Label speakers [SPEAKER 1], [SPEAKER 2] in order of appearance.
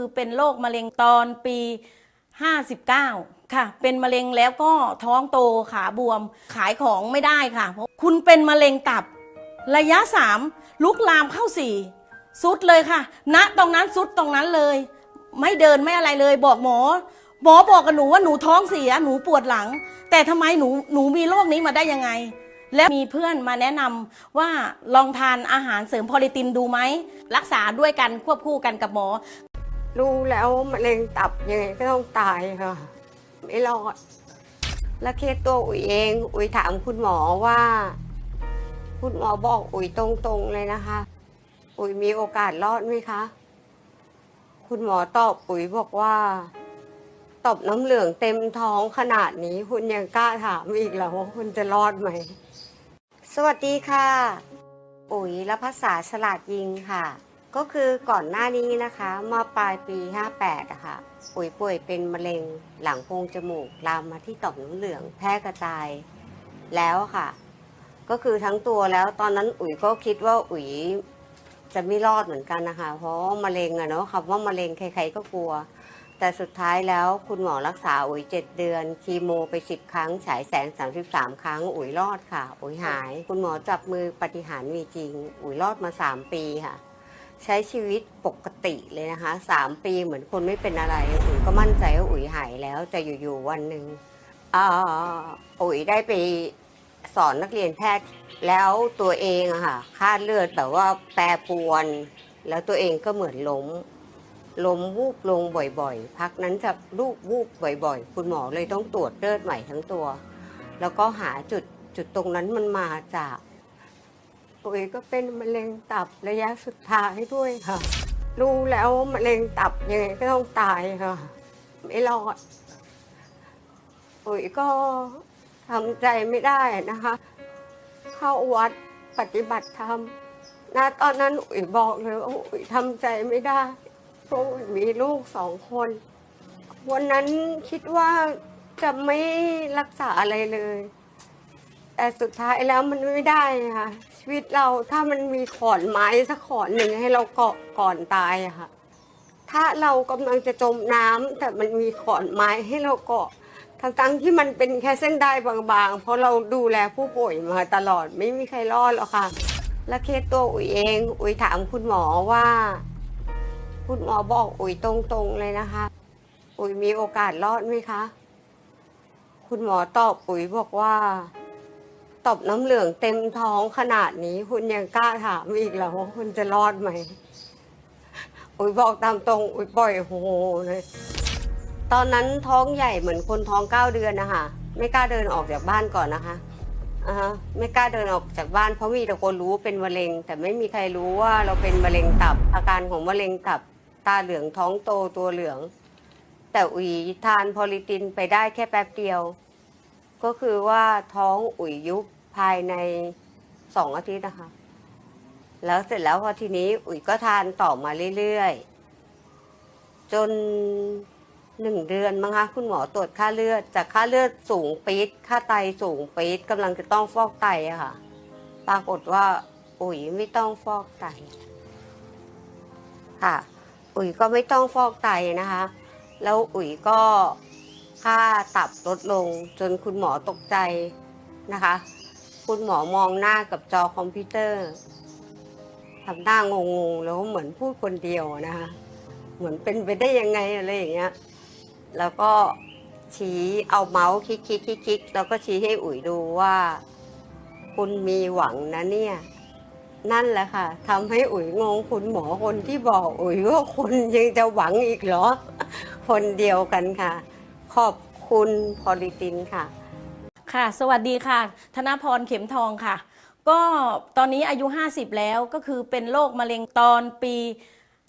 [SPEAKER 1] คือเป็นโรคมะเร็งตอนปี 59 ค่ะ เป็นมะเร็งแล้วก็ท้องโตขาบวมขายของไม่ได้ค่ะเพราะคุณเป็นมะเร็งตับ ระยะ 3 ลุกลามเข้า 4 สุดเลยค่ะณตรงนั้นสุดตรงนั้นเลย ไม่เดินไม่อะไรเลยบอกหมอ หมอบอกกับหนูว่าหนูท้องเสียหนูปวดหลัง แต่ทำไมหนูหนูมีโรคนี้มาได้ยังไง และมีเพื่อนมาแนะนำว่าลองทานอาหารเสริมพอลิตินดูไหมรักษาด้วยกันควบคู่กันกับหมอ
[SPEAKER 2] รู้แล้วมะเร็งตับยังไงก็ต้องตายค่ะ ไม่รอด และเคสตัวอุ๋ยเอง อุ๋ยถามคุณหมอว่า คุณหมอบอกอุ๋ยตรงๆเลยนะคะ อุ๋ยมีโอกาสรอดไหมคะ คุณหมอตอบอุ๋ยบอกว่าตอบน้ำเหลืองเต็มท้องขนาดนี้คุณยังกล้าถามอีกเหรอว่าคุณจะรอดไหม สวัสดีค่ะ อุ๋ยและภาษาฉลาดยิงค่ะ ก็คือก่อนหน้านี้นะคะเมื่อปลายปี 58อะค่ะอุ๋ยป่วยเป็นมะเร็งหลังโพรงจมูกลามมาที่ต่อมน้ำเหลืองแพร่กระจายแล้วค่ะ ก็คือทั้งตัวแล้วตอนนั้นอุ๋ยก็คิดว่าอุ๋ยจะไม่รอดเหมือนกันนะคะ เพราะมะเร็งอะเนาะคำว่ามะเร็งใคร ๆก็กลัว แต่สุดท้ายแล้วคุณหมอรักษาอุ๋ยเจ็ดเดือนคีโมไปสิบครั้งฉายแสง33ครั้ง อุ๋ยรอดค่ะ อุ๋ยหาย คุณหมอจับมือปฏิหารมีจริง อุ๋ยรอดมา3ปีค่ะ ใช้ชีวิตปกติเลยนะคะ3ปีเหมือนคนไม่เป็นอะไรอุ๋ยก็มั่นใจว่าอุ๋ยหายแล้วแต่อยู่ๆวันหนึ่งอ่าอุ๋ยได้ไปสอนนักเรียนแพทย์ แล้วตัวเองอะค่ะค่าเลือดแบบว่าแปรปรวน แล้วตัวเองก็เหมือนล้มล้มวูบลงบ่อยๆ พักนั้นจะลูกวูบบ่อยๆ คุณหมอเลยต้องตรวจเลือดใหม่ทั้งตัว แล้วก็หาจุดจุดตรงนั้นมันมาจาก ตัวเองก็เป็นมะเร็งตับระยะสุดท้ายด้วยค่ะ รู้แล้วมะเร็งตับยังไงก็ต้องตายค่ะ ไม่รอดอุ๋ยก็ทำใจไม่ได้นะคะ เข้าวัดปฏิบัติธรรมณตอนนั้นอุ๋ยบอกเลยว่าอุ๋ยทำใจไม่ได้เพราะอุ๋ยมีลูกสองคน วันนั้นคิดว่าจะไม่รักษาอะไรเลย แต่สุดท้ายแล้วมันไม่ได้ค่ะ ชีวิตเราถ้ามันมีขอนไม้สักขอนหนึ่งให้เราเกาะก่อนตายอะค่ะ ถ้าเรากำลังจะจมน้ำแต่มันมีขอนไม้ให้เราเกาะทั้งๆที่มันเป็นแค่เส้นได้บางๆ เพราะเราดูแลผู้ป่วยมาตลอดไม่มีใครรอดหรอกค่ะ และเคสตัวอุ๋ยเองอุ๋ยถามคุณหมอว่า คุณหมอบอกอุ๋ยตรงๆเลยนะคะ อุ๋ยมีโอกาสรอดไหมคะ คุณหมอตอบอุ๋ยบอกว่า ตบน้ำเหลืองเต็มท้องขนาดนี้คุณยังกล้าถามอีกเหรอว่าคุณจะรอดไหม อุ๋ยบอกตามตรง อุ๋ยปล่อยโฮเลย ตอนนั้นท้องใหญ่เหมือนคนท้องเก้าเดือนนะคะไม่กล้าเดินออกจากบ้านก่อนนะคะอ่าไม่กล้าเดินออกจากบ้านเพราะมีแต่คนรู้เป็นมะเร็ง แต่ไม่มีใครรู้ว่าเราเป็นมะเร็งตับ อาการของมะเร็งตับ ตาเหลืองท้องโตตัวเหลือง แต่อุ๋ยทานพอลิตินไปได้แค่แป๊บเดียว ก็คือว่าท้องอุ๋ยยุบ ภายในสองอาทิตย์นะคะ แล้วเสร็จแล้วพอทีนี้อุ๋ยก็ทานต่อมาเรื่อยๆ จนหนึ่งเดือนมั้งคะคุณหมอตรวจค่าเลือด จากค่าเลือดสูงปี๊ดค่าไตสูงปี๊ดกำลังจะต้องฟอกไตอะค่ะ ปรากฏว่า อุ๋ยไม่ต้องฟอกไต ค่ะ อุ๋ยก็ไม่ต้องฟอกไตนะคะ แล้วอุ๋ยก็ค่าตับลดลงจนคุณหมอตกใจนะคะ คุณหมอมองหน้ากับจอคอมพิวเตอร์ทำหน้างงๆแล้วเหมือนพูดคนเดียวนะคะเหมือนเป็นไปได้ยังไงอะไรอย่างเงี้ย แล้วก็ชี้เอาเมาส์คลิกคลิกคลิกคลิกแล้วก็ชี้ให้อุ๋ยดูว่า คุณมีหวังนะเนี่ย นั่นแหละค่ะทำให้อุ๋ยงงคุณหมอคนที่บอกอุ๋ยว่าคุณยังจะหวังอีกเหรอ คนเดียวกันค่ะ ขอบคุณพอลิตินค่ะ
[SPEAKER 1] ค่ะ สวัสดีค่ะ ธนพรเข็มทองค่ะ ก็ตอนนี้อายุ 50 แล้วก็คือเป็นโรคมะเร็งตอนปี